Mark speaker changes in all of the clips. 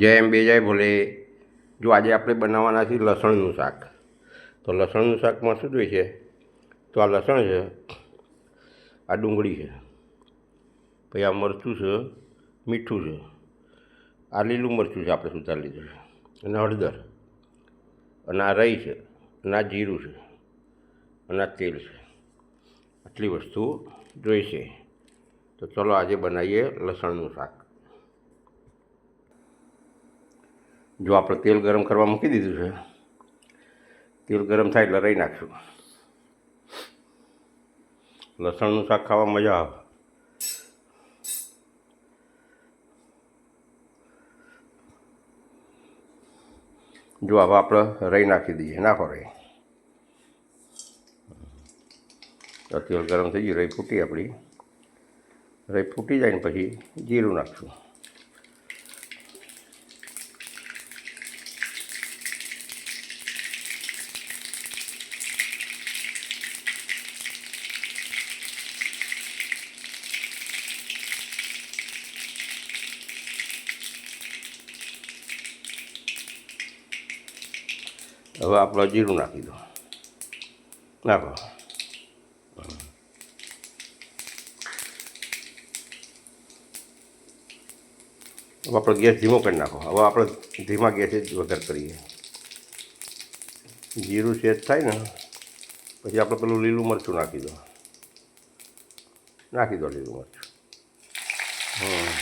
Speaker 1: જય બે જય ભોલે. જો આજે આપણે બનાવવાના છીએ લસણનું શાક. તો લસણનું શાકમાં શું જોઈએ છે? તો આ લસણ છે, આ ડુંગળી છે, પછી આ મરચું છે, મીઠું છે, આ લીલું મરચું છે આપણે સુધાર લીધું છે, અને હળદર, અને આ રઈ છે, અને આ જીરું છે, અને આ તેલ છે. આટલી વસ્તુ જોઈશે. તો ચલો આજે બનાવીએ લસણનું શાક. જો આપણે તેલ ગરમ કરવા મૂકી દીધું છે, તેલ ગરમ થાય એટલે રહી નાખશું લસણનું શાક ખાવા મજા આવે. જો હવે આપણે રહી નાખી દઈએ, નાખો રહી. તેલ ગરમ થઈ ગયું, રહી ફૂટી આપણી. રહી ફૂટી જાય ને પછી જીરું નાખશું. હવે આપણે જીરું નાખી દો નાખો. હવે આપણે ગેસ ધીમો કરી નાખો. હવે આપણે ધીમા ગેસે જ વઘાર કરીએ. જીરું સેજ થાય ને, પછી આપણે પેલું લીલું મરચું નાખી દો. નાખી દો લીલું મરચું. હમ.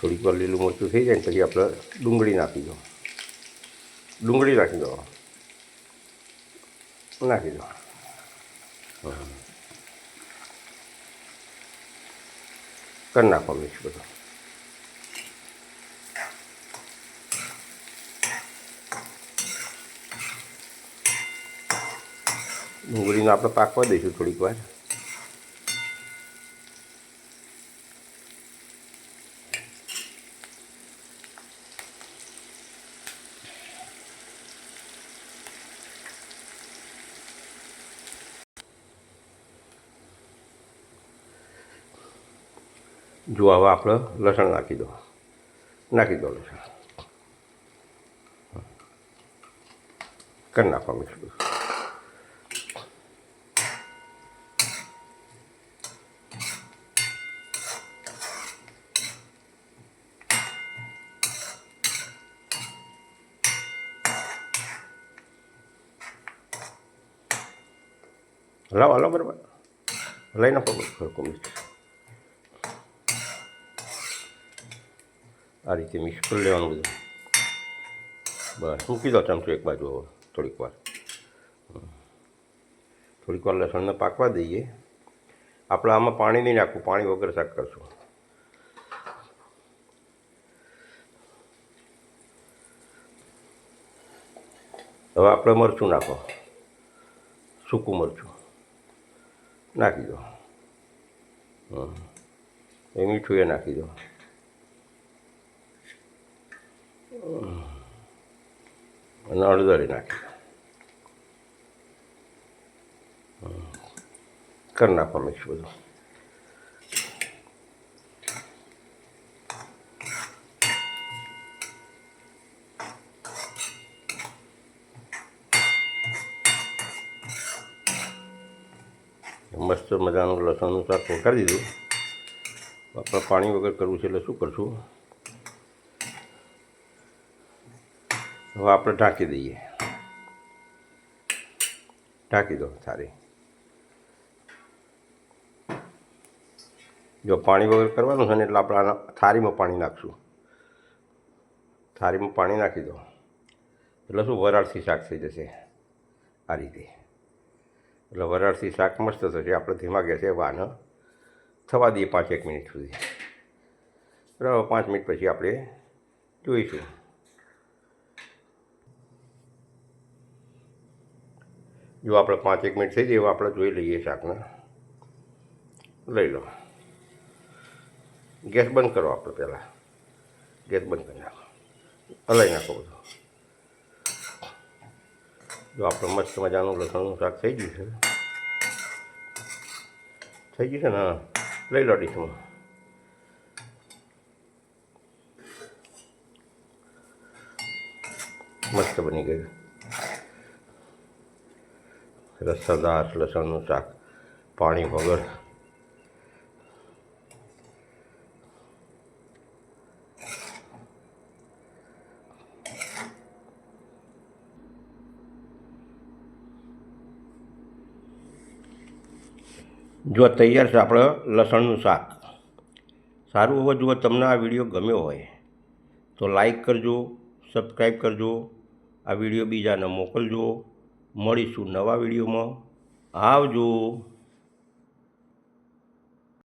Speaker 1: થોડીક વાર લીલું મરચું થઈ જાય ને પછી આપણે ડુંગળી નાખી દો. ડુંગળી નાખી દો. નાખી દો. કરી નાખો મિક્સ બધું. ડુંગળીને આપણે પાકવા દઈશું થોડીક વાર. જો હવે આપણે લસણ નાખી દો. નાખી દો લસણ. કરી નાખવા મિક્સ. લાવ હલો બરાબર. લઈ નાખો સરખું મિક્સ. આ રીતે મિક્સ લેવાનું બધું બસ મૂકી દો ચમચો એક બાજુ હવે થોડીક વાર. થોડીક વાર લસણને પાકવા દઈએ આપણે આમાં પાણી નહીં નાખવું પાણી વગર શાક કરશું હવે આપણે મરચું નાખો સૂકું મરચું નાખી દો. એ મીઠું એ નાખી દો અને અડદરી નાખી. કરી નાખો મિક્સ બધું. મસ્ત મજાનું લસણનું શાક વઘારી દીધું. આપણે પાણી વગર કરવું છે એટલે શું કરશું? હવે આપણે ઢાંકી દઈએ. ઢાંકી દો થાળી જો પાણી વગર કરવાનું છે ને એટલે આપણે આના થાળીમાં પાણી નાખશું. થાળીમાં પાણી નાખી દો. એટલે શું વરાળથી શાક થઈ જશે આ રીતે. એટલે વરાળથી શાક મસ્ત થશે. આપણે ધીમા ગેસે વાન થવા દઈએ પાંચ એક મિનિટ સુધી. બરાબર, પાંચ મિનિટ પછી આપણે જોઈશું. જો આપણે પાંચ એક મિનિટ થઈ જાય એવા આપણે જોઈ લઈએ શાકને. લઈ લો. ગેસ બંધ કરો આપણે પહેલાં. ગેસ બંધ કરી નાખો. હલાવી નાખો બધું. જો આપણે મસ્ત મજાનું લસણનું શાક થઈ ગયું છે. થઈ ગયું છે ને? લઈ લો ડીશમાં. મસ્ત બની ગયું. રસાદાર લસણનું શાક, પાણી વગર. જો તૈયાર છે આપણે લસણનું શાક. સારું હવે જો તમને આ વીડિયો ગમ્યો હોય, તો લાઈક કરજો, સબસ્ક્રાઈબ કરજો, આ વીડિયો બીજાને મોકલજો. મળીશું નવા વિડીયોમાં. આવજો.